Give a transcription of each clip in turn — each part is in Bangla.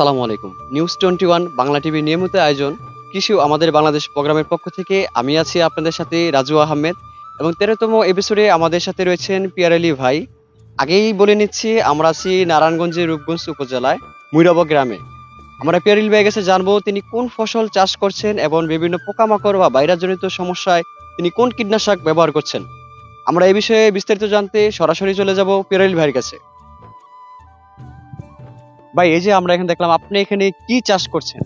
আসসালামু আলাইকুম। News twenty one Bangla TV নিয়মিত আয়োজন। কৃষি আমাদের বাংলাদেশ প্রোগ্রামের পক্ষ থেকে আমি আছি আপনাদের সাথে রাজু আহমেদ এবং তেরোতম এপিসোডে আমাদের সাথে রয়েছেন পিয়ার আলী ভাই। আগেই বলে নিচ্ছি, আমরা আছি নারায়ণগঞ্জের রূপগঞ্জ উপজেলায়, মুইরব গ্রামে। আমরা পিয়ার আলী ভাইয়ের কাছে জানব, তিনি কোন ফসল চাষ করছেন এবং বিভিন্ন পোকামাকড় বা বাইরাজনিত সমস্যায় তিনি কোন কীটনাশক ব্যবহার করছেন। আমরা এই বিষয়ে বিস্তারিত জানতে সরাসরি চলে যাব পিয়ার আলী ভাইয়ের কাছে। ভাই এই যে আমরা এখানে দেখলাম আপনি এখানে কি চাষ করছেন?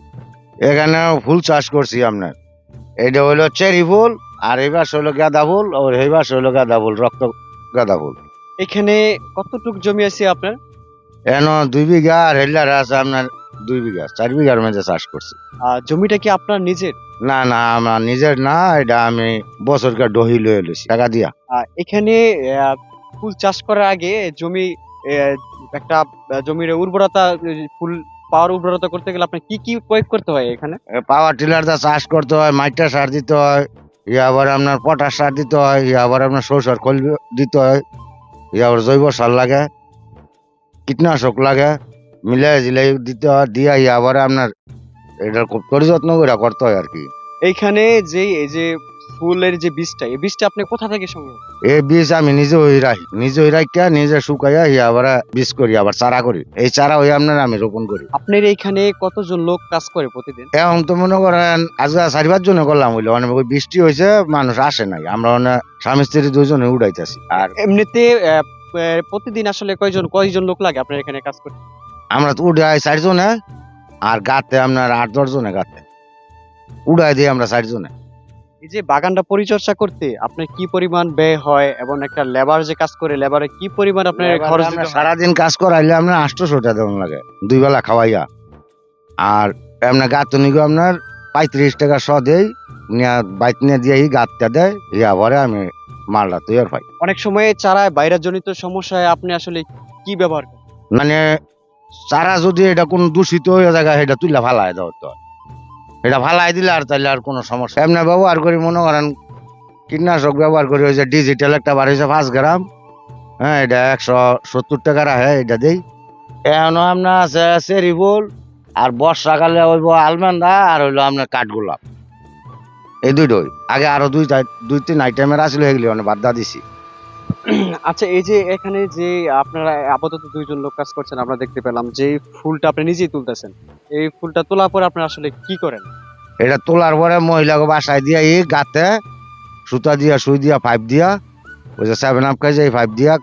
এখানে ফুল চাষ করছি আপনার। এটা হলো চেরি ফুল আর এই বাস হলো গাঁদা ফুল আর এই বাস হলো গাঁদা ফুল রক্ত গাঁদা ফুল। এখানে কতটুক জমি আছে আপনার? এন দুই বিঘা আর হেলার আছে আপনার দুই বিঘা চার বিঘার মধ্যে চাষ করছি। আর জমিটা কি আপনার নিজের? না না আমার নিজের না এটা আমি বছরকার ডহি লয়ে লইছি টাকা দিয়া। এখানে ফুল চাষ করার আগে জমি একটা জমির উর্বরতা ফুল পাওয়ার উর্বরতা করতে গেলে আপনার কি কি প্রয়োগ করতে হয় এখানে? পাওয়ার টিলার দা চাষ করতে হয় মাটিটা সার দিতে হয় ইয়ে আবার আপনার পটাশ সার দিতে হয় ইয়ে আবার আপনার সরষার খোল দিতে হয় ইয়ে আবার জৈব সার লাগে কীটনাশক লাগে মিলাই জিলাই দিতে হয় দিয়া ইয়ে আবার আপনার এটা খুব পরিযত্ন করে করতে হয় আর কি। এইখানে যে এই যে ফুলের যে বীজটা এই বীজটা আপনি কোথা থেকে সংগ্রহ করেন? এই বীজ আমি নিজে ওই রাখি নিজে ওই রাখিয়া নিজে শুকাইয়া ইয়ে আবার বীজ করি আবার চারা করি। এই চারা ওই আপনার আমি রোপণ করি। আপনার এইখানে কতজন লোক কাজ করে প্রতিদিন? এখন তো মনে করেন আজকে চারি পাঁচ জনে করলাম হইল অনেক ওই বৃষ্টি হয়েছে মানুষ আসে নাই। আমরা অনেক স্বামী স্ত্রী দুজনে উড়াইতেছি। আর এমনিতে আহ, আহ, প্রতিদিন আসলে কয়জন কয়জন লোক লাগে আপনার এখানে কাজ করতে আমরা তো উড়াই চারজনে আর গাতে আপনার আট দশ জনে গাতে। উড়াই দিই আমরা চারজনে। এই যে বাগানটা পরিচর্যা করতে আপনার কি পরিমাণ ব্যয় হয় এবং একটা লেবার যে কাজ করে লেবারে কি পরিমাণ আপনার খরচ দিতে হয়? সারাদিন কাজ করাইলে আপনার আটশোশো টাকা দেওয়ান লাগে দুই বেলা খাওয়াইয়া। আর আপনার গাত নিগো আপনার পঁয়ত্রিশ টাকা শ দেই নিয়ে বাইক নিয়ে দিয়ে গাতটা দেয় ইয়া ভরে আমি মালটা তৈরি পাই। অনেক সময় চারায় বাইরের জনিত সমস্যায় আপনি আসলে কি ব্যবহার করেন? মানে চারা যদি এটা কোনো দূষিত হয়ে জায়গা এটা তুইলা ফালাই দেওয়া তো। এটা ফালাই দিলে আর তাহলে আর কোনো সমস্যা। এমনি ব্যবহার করি, মনে করেন কীটনাশক ব্যবহার করি, ওই যে ডিজিটাল একটা বার হয়েছে পাঁচ গ্রাম। হ্যাঁ এটা একশো সত্তর টাকা রাখে এটা দেই। এখন আপনার আছে চেরি ফুল আর বর্ষাকালে হইব আলমেন্দা আর হইল আপনার কাঠগোলাপ। এই দুইটাই। আগে আরও দুই দুই তিন আইটেমের আসলে এগুলি মানে বাদ দিছি। আচ্ছা এই যে এখানে যে আপনারা আপাতত দুইজন লোক কাজ করছেন, আমরা দেখতে পেলাম যে ফুলটা আপনি নিজেই তুলতেছেন। এই ফুলটা তোলার পরে আপনি আসলে কি করেন? এটা তোলার পরে মহিলাকে বাসায় দিয়া, এই গাতে সুতা দিয়া, সুই দিয়া, পাইপ দিয়া, ওই যে সেভেন আপ খাইছে এই পাইপ দিয়া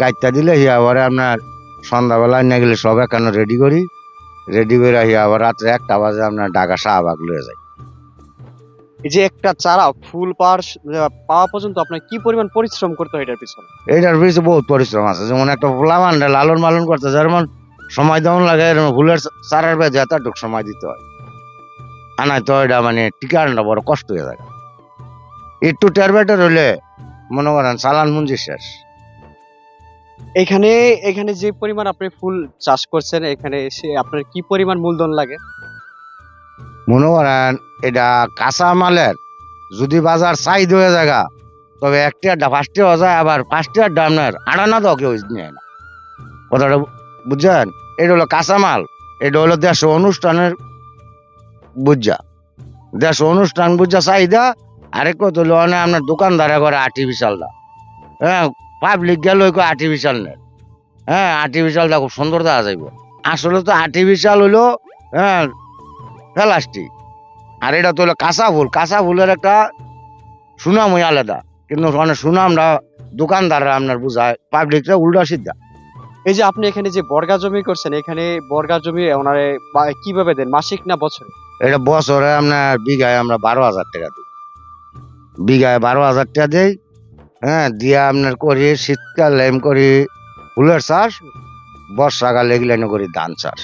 গাইটা দিলে হিয়া আবার আপনার সন্ধ্যাবেলা নিয়ে গেলে সব এখানে রেডি করি। রেডি করে হিয়া আবার রাত্রে একটা বাজে আপনার ঢাকা শাহবাগ লয়ে যায় এই যে একটা চারা ফুল পাওয়ার পাওয়া পর্যন্ত আপনার কি পরিমাণ পরিশ্রম করতে হয় এটার পিছনে? এইটার পিছনে বহুত পরিশ্রম আছে। যেমন একটা ফুলা লালন পালন করতে যেমন সময় দেওয়ান লাগে ফুলের চারার বেঁধে এতটুক সময় দিতে হয়। আনাই তো এটা মানে টিকাটা বড় কষ্ট হয়ে যায়। একটু টের বেটার হইলে মনে করেন চালান মুঞ্জি শেষ। এখানে এখানে যে পরিমাণ আপনি ফুল চাষ করছেন এখানে এসে আপনার কি পরিমাণ মূলধন লাগে? মনে করেন এটা কাঁচা মালের, যদি বাজার সাইড হয়ে জায়গা তবে একটা আড্ডা ফার্স্টে হয়ে যায়, আবার ফার্স্টে আড্ডা আপনার আড়ানা তো কেউ নেয় না। কথাটা বুঝছেন? এটা হলো কাঁচা মাল, এটা হলো দেশ অনুষ্ঠানের বুঝা। দেশ অনুষ্ঠান বুঝা চাহিদা, আরেক কত অনেক আপনার দোকানদারে করে আর্টিফিশিয়ালটা হ্যাঁ পাবলিক গেল ওই আর্টিফিশিয়াল নেয়। হ্যাঁ আর্টিফিশিয়ালটা খুব সুন্দর দেখা যাইব। আসলে তো আর্টিফিশিয়াল হলো হ্যাঁ প্লাস্টিক। আর এটা তো হলো কাঁচা ফুল। কাঁচা ফুলের একটা সুনাম সুনামই আলাদা। কিন্তু মানে সুনামটা দোকানদাররা আপনার বুঝায় পাবলিকরা উল্টা সিদ্ধা। এই যে আপনি এখানে যে বর্গা জমি করছেন এখানে বর্গা জমি ওনারে কীভাবে দেন? মাসিক না বছরে? এটা বছরে আপনার বিঘায় আমরা বারো হাজার টাকা দিই। বিঘায় বারো হাজার টাকা দেই হ্যাঁ দিয়ে আপনার করি শীতকাল এম করি ফুলের চাষ বর্ষাকালে এগুলো করি ধান চাষ।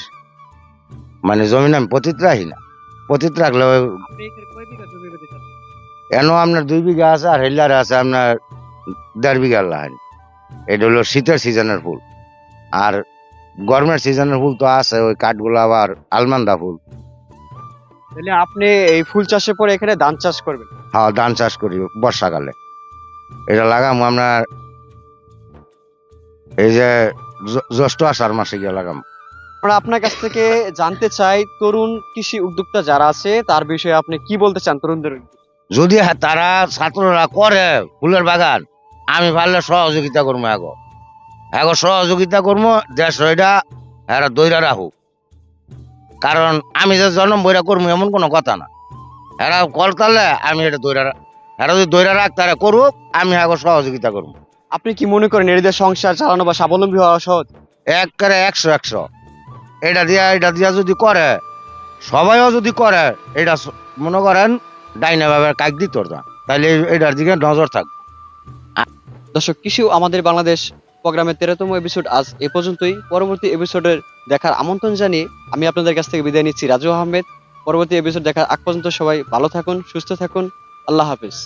মানে জমিন আমি পতিত রাখি না। পতিত রাখলে বেঁধেছেন এনো আপনার দুই বিঘা আছে আর হেল্লারে আছে আপনার দেড় বিঘা লাইন। এটা হলো শীতের সিজনের ফুল। আর গরমের সিজনের ফুল তো আছে ওই কাঠগুলো আবার আলমান্দা ফুল। তাহলে আপনি এই ফুল চাষের পরে এখানে ধান চাষ করবেন? হ্যাঁ ধান চাষ করি বর্ষাকালে। এটা লাগাম আপনার এই যে জ্যৈষ্ঠ আষাঢ় মাসে গিয়ে লাগাম। আমরা আপনার কাছ থেকে জানতে চাই তরুণ কৃষি উদ্যোক্তা যারা আছে তার বিষয়ে আপনি কি বলতে চান তরুণদের? যদি হ্যাঁ তারা ছাত্ররা করে ফুলের বাগান আমি পারলে সহযোগিতা করব এগো এগো সহযোগিতা করব দেশ এটা এরা দৈরা রাখুক। কারণ আমি যে জন্ম বইরা করব এমন কোনো কথা না। এরা করতালে আমি এটা দৈরা এরা যদি দৈরা রাখ তারা করুক আমি এগো সহযোগিতা করব। আপনি কি মনে করেন এদের সংসার চালানো বা স্বাবলম্বী হওয়া সহজ? এক করে একশো একশো। এটা দিয়া এটা দিয়া যদি করে, সবাইও যদি করে, এটা মনে করেন, ডাইনে ভাবে কাক দিত না তাহলে এটার দিকে নজর থাক। দর্শক, কৃষি আমাদের বাংলাদেশ প্রোগ্রামের তেরোতম এপিসোড আজ এ পর্যন্তই। পরবর্তী এপিসোডের দেখার আমন্ত্রণ জানিয়ে আমি আপনাদের কাছ থেকে বিদায় নিচ্ছি রাজু আহমেদ। পরবর্তী এপিসোড দেখার আগ পর্যন্ত সবাই ভালো থাকুন, সুস্থ থাকুন। আল্লাহ হাফিজ।